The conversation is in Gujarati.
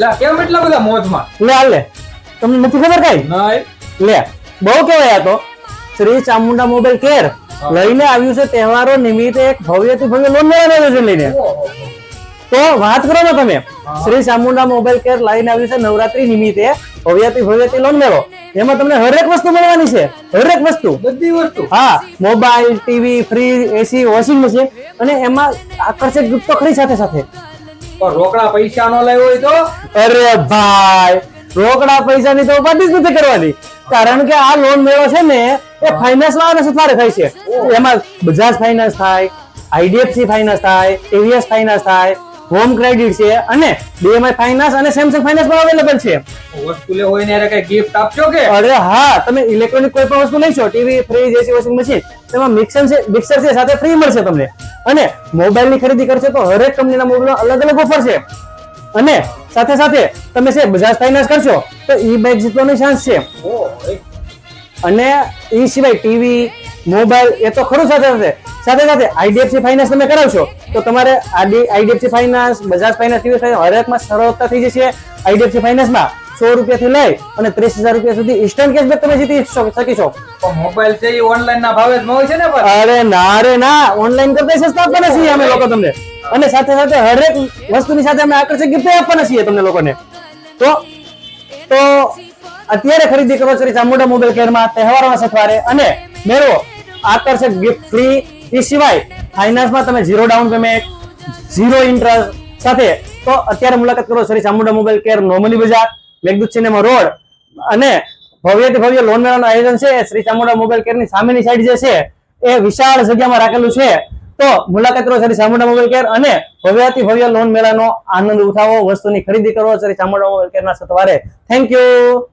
લા કેમ એટલા બધા મોજમાં? લે લે. તમને નથી ખબર કઈ? નહીં. લે બહુ કહેવાય આ તો. શ્રી ચામુંડા મોબાઈલ કેર લઈને આવ્યું છે તહેવારો નિમિત્તે એક ભવ્યથી ભવ્ય લોન મેળાનું છે લઈને. તો વાત કરો ને તમે. શ્રી ચામુંડા મોબાઈલ કેર લઈને આવ્યું છે નવરાત્રી નિમિત્તે ભવ્યથી ભવ્યથી લોન લેવો એમાં તમને હરેક વસ્તુ મળવાની છે. હરેક વસ્તુ. બધી વસ્તુ. હા mobile TV fridge AC washing machine. અને એમાં આકર્ષક ગુપ્તો ખરી સાથે સાથે. પણ રોકડા પૈસા નો લેવો હોય તો? અરે ભાઈ રોકડા પૈસાની તો ઉપાધિ જ નથી કરવાની. કારણ કે આ લોન મેળો છે ને એ ફાઇનાન્સ વાળાને સુધારે થાય છે. એમાં બજાજ ફાઇનાન્સ થાય આઈડીએફસી ફાઇનાન્સ થાય એવીએસ ફાઇનાન્સ થાય હોમ ક્રેડિટ છે અને બીએમઆઈ ફાઇનાન્સ અને સેમસંગ ફાઇનાન્સ પણ અવેલેબલ છે. વસ્તુ લે હોય ને કઈ ગિફ્ટ આપશો કે? અરે હા તમે ઇલેક્ટ્રોનિક કોઈ પણ વસ્તુ લઈશો TV fridge AC washing machine તેમાં મિક્સર છે મિક્સર છે સાથે ફ્રી મળશે તમને. અને મોબાઈલની ખરીદી કરશો તો હરેક કંપનીના મોબાઈલ અલગ અલગ ઓફર છે. અને સાથે સાથે તમે છે બજાજ ફાઇનાન્સ કરશો તો ઈ બાઇક જીતવાનો ચાન્સ છે. અને એ સિવાય ટીવી મોબાઈલ એ તો ખરું સાથે સાથે. સાથે સાથે આઈડીએફસી ફાઇનાન્સ તમે કરાવશો તો તમારે IDFC finance Bajaj finance TV finance હરેકમાં સરળતા થઈ જશે આઈડીએફસી ફાઇનાન્સમાં સો રૂપિયાથી લઈ અને ત્રીસ હજાર રૂપિયા સુધી ઇન્સ્ટન્ટ કેશબેક તમે જીતી શકો- છો. મોબાઈલ છે એ ઓનલાઈન ના ભાવે જ મળે છે ને અરે ના રે ના ઓનલાઈન કરતા સસ્તા આપવાના છીએ અમે લોકો તમને. અને સાથે સાથે હરેક વસ્તુની સાથે અમે આકર્ષક ગિફ્ટ આપવાના છીએ તમને લોકોને. તો તો અત્યારે ખરીદી કરો શ્રી ચામુંડા મોબાઈલ કેરમાં તહેવારોના સથવારે અને મેળવો. આકર્ષક ગિફ્ટ ફ્રી એ સિવાય ફાઇનાન્સમાં તમે zero down payment zero interest સાથે, તો અત્યારે મુલાકાત કરો શ્રી ચામુંડા મોબાઈલ કેર નોમલી બજાર, મેઘદૂત સિનેમા રોડ, અને ભવ્યથી ભવ્ય લોન મેળાનું આયોજન છે, શ્રી ચામુંડા મોબાઈલ કેરની સામેની સાઈડ જે છે, એ વિશાળ જગ્યામાં રાખેલું છે. તો મુલાકાત કરો શ્રી ચામુંડા મોબાઈલ કેર અને ભવ્યથી ભવ્ય લોન મેળાનો આનંદ ઉઠાવો, વસ્તુની ખરીદી કરો શ્રી ચામુંડા મોબાઈલ કેરના સત્વારે. Thank you